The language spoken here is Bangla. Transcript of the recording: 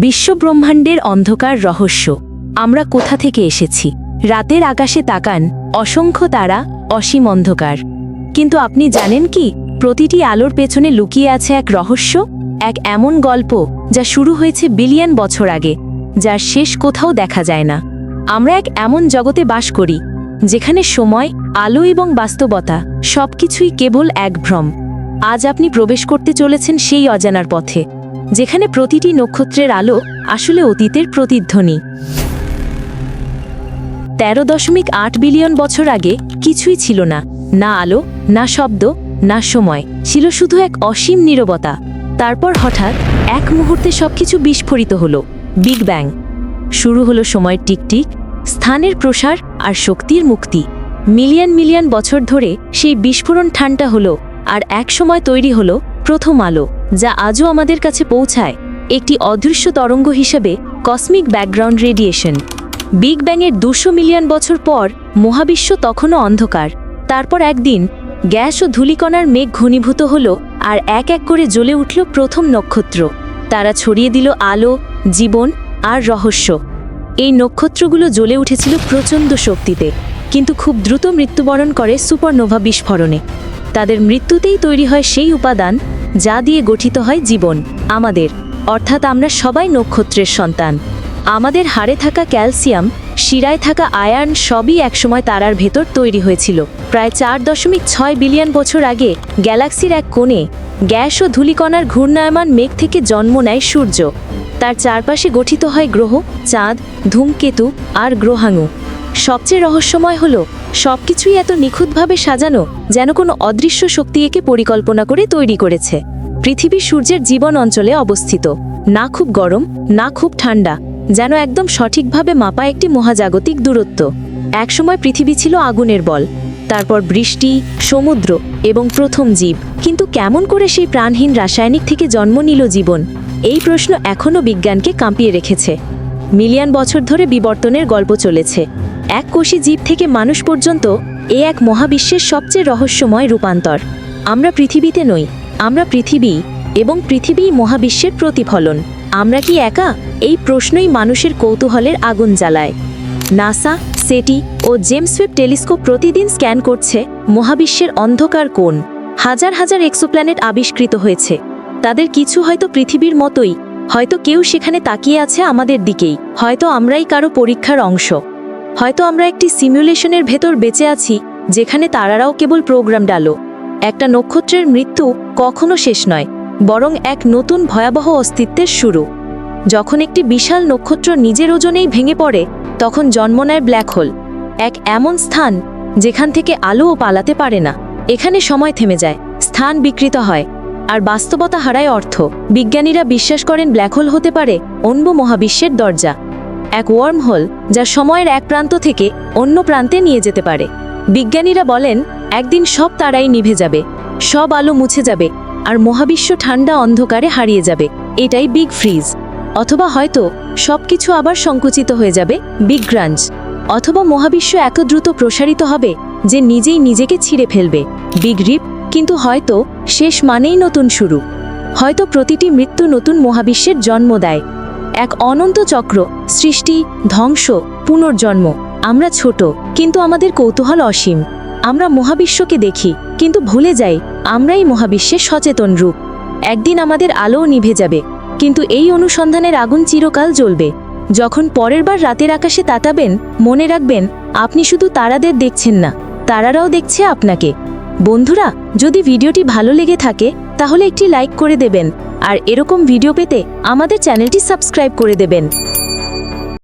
বিশ্বব্রহ্মাণ্ডের অন্ধকার রহস্য। আমরা কোথা থেকে এসেছি? রাতের আকাশে তাকান, অসংখ্য তারা, অসীম অন্ধকার। কিন্তু আপনি জানেন কি? প্রতিটি আলোর পেছনে লুকিয়ে আছে এক রহস্য, এক এমন গল্প, যা শুরু হয়েছে বিলিয়ন বছর আগে, যার শেষ কোথাও দেখা যায় না। আমরা এক এমন জগতে বাস করি, যেখানে সময়, আলো এবং বাস্তবতা সবকিছুই কেবল এক ভ্রম। আজ আপনি প্রবেশ করতে চলেছেন সেই অজানার পথে। যেখানে প্রতিটি নক্ষত্রের আলো আসলে অতীতের প্রতিধ্বনি। তেরো দশমিক আট বিলিয়ন বছর আগে কিছুই ছিল না। না আলো, না শব্দ, না সময়। ছিল শুধু এক অসীম নীরবতা। তারপর হঠাৎ এক মুহূর্তে সবকিছু বিস্ফোরিত হলো। Big bang. শুরু হলো সময়ের টিকটিক, স্থানের প্রসার আর শক্তির মুক্তি। মিলিয়ন মিলিয়ন বছর ধরে সেই বিস্ফোরণ ঠান্ডা হলো আর এক সময় তৈরি হলো প্রথম আলো, যা আজও আমাদের কাছে পৌঁছায়, একটি অদৃশ্য তরঙ্গ হিসেবে কসমিক ব্যাকগ্রাউন্ড রেডিয়েশন বিগ ব্যাংয়ের দুশো মিলিয়ন বছর পর মহাবিশ্ব তখনও অন্ধকার। তারপর একদিন, গ্যাস ও ধূলিকণার মেঘ ঘনীভূত হল আর এক এক করে জ্বলে উঠল প্রথম নক্ষত্র। তারা ছড়িয়ে দিল আলো, জীবন আর রহস্য। এই নক্ষত্রগুলো জ্বলে উঠেছিল প্রচণ্ড শক্তিতে, কিন্তু খুব দ্রুত মৃত্যুবরণ করে সুপারনোভা বিস্ফোরণে। তাদের মৃত্যুতেই তৈরি হয় সেই উপাদান যা দিয়ে গঠিত হয় জীবন, আমাদের। অর্থাৎ আমরা সবাই নক্ষত্রের সন্তান। আমাদের হাড়ে থাকা ক্যালসিয়াম, শিরায় থাকা আয়ার্ন সবই একসময় তারার ভেতর তৈরি হয়েছিল। প্রায় চার দশমিক ছয় বিলিয়ন বছর আগে গ্যালাক্সির এক কোণে গ্যাস ও ধূলিকণার ঘূর্ণায়মান মেঘ থেকে জন্ম নেয় সূর্য। তার চারপাশে গঠিত হয় গ্রহ, চাঁদ, ধূমকেতু আর গ্রহাণু। সবচেয়ে রহস্যময় হল সবকিছুই এত নিখুঁতভাবে সাজানো যেন কোনো অদৃশ্য শক্তি একে পরিকল্পনা করে তৈরি করেছে। পৃথিবী সূর্যের জীবন অঞ্চলে অবস্থিত। না খুব গরম, না খুব ঠান্ডা, যেন একদম সঠিকভাবে মাপা একটি মহাজাগতিক দূরত্ব। একসময় পৃথিবী ছিল আগুনের বল, তারপর বৃষ্টি, সমুদ্র এবং প্রথম জীব। কিন্তু কেমন করে সেই প্রাণহীন রাসায়নিক থেকে জন্ম নিল জীবন? এই প্রশ্ন এখনও বিজ্ঞানকে কাঁপিয়ে রেখেছে। মিলিয়ন বছর ধরে বিবর্তনের গল্প চলেছে। এক কোষী জীব থেকে মানুষ পর্যন্ত এ এক মহাবিশ্বের সবচেয়ে রহস্যময় রূপান্তর। আমরা পৃথিবীতে নই, আমরা পৃথিবী এবং পৃথিবী মহাবিশ্বের প্রতিফলন। আমরা কি একা? এই প্রশ্নই মানুষের কৌতূহলের আগুন জ্বালায়। নাসা, সেটি ও জেমস ওয়েব টেলিস্কোপ প্রতিদিন স্ক্যান করছে মহাবিশ্বের অন্ধকার কোণ। হাজার হাজার এক্সোপ্ল্যানেট আবিষ্কৃত হয়েছে। তাদের কিছু হয়তো পৃথিবীর মতোই হয়তো কেউ সেখানে তাকিয়ে আছে আমাদের দিকেই। হয়তো আমরাই কারও পরীক্ষার অংশ। হয়তো আমরা একটি সিমুলেশনের ভেতর বেঁচে আছি, যেখানে তারারাও কেবল প্রোগ্রাম ডালো। একটা নক্ষত্রের মৃত্যু কখনো শেষ নয়, বরং এক নতুন ভয়াবহ অস্তিত্বের শুরু। যখন একটি বিশাল নক্ষত্র নিজের ওজনেই ভেঙে পড়ে, তখন জন্ম নেয় ব্ল্যাক হোল, এক এমন স্থান যেখান থেকে আলোও পালাতে পারে না। এখানে সময় থেমে যায়, স্থান বিকৃত হয় আর বাস্তবতা হারায় অর্থ। বিজ্ঞানীরা বিশ্বাস করেন ব্ল্যাক হোল হতে পারে অন্য মহাবিশ্বের দরজা। এক ওয়ার্ম হোল, যা সময়ের এক প্রান্ত থেকে অন্য প্রান্তে নিয়ে যেতে পারে। বিজ্ঞানীরা বলেন, একদিন সব তারাই নিভে যাবে, সব আলো মুছে যাবে, আর মহাবিশ্ব ঠান্ডা অন্ধকারে হারিয়ে যাবে। এটাই বিগ ফ্রিজ। অথবা হয়তো সবকিছু আবার সংকুচিত হয়ে যাবে বিগ গ্রাঞ্জ। অথবা মহাবিশ্ব এত দ্রুত প্রসারিত হবে যে নিজেই নিজেকে ছিঁড়ে ফেলবে। বিগ রিপ কিন্তু হয়তো শেষ মানেই নতুন শুরু। হয়তো প্রতিটি মৃত্যু নতুন মহাবিশ্বের জন্ম দেয়। এক অনন্ত চক্র, সৃষ্টি, ধ্বংস, পুনর্জন্ম। আমরা ছোট, কিন্তু আমাদের কৌতূহল অসীম। আমরা মহাবিশ্বকে দেখি, কিন্তু ভুলে যাই, আমরাই মহাবিশ্বের সচেতন রূপ। একদিন আমাদের আলোও নিভে যাবে, কিন্তু এই অনুসন্ধানের আগুন চিরকাল জ্বলবে। যখন পরের বার রাতের আকাশে তাতাবেন, মনে রাখবেন, আপনি শুধু তারাদের দেখছেন না, তারারাও দেখছে আপনাকে। বন্ধুরা, যদি ভিডিওটি ভালো লেগে থাকে, তাহলে একটি লাইক করে দেবেন। আর এরকম ভিডিও পেতে আমাদের চ্যানেলটি সাবস্ক্রাইব করে দেবেন।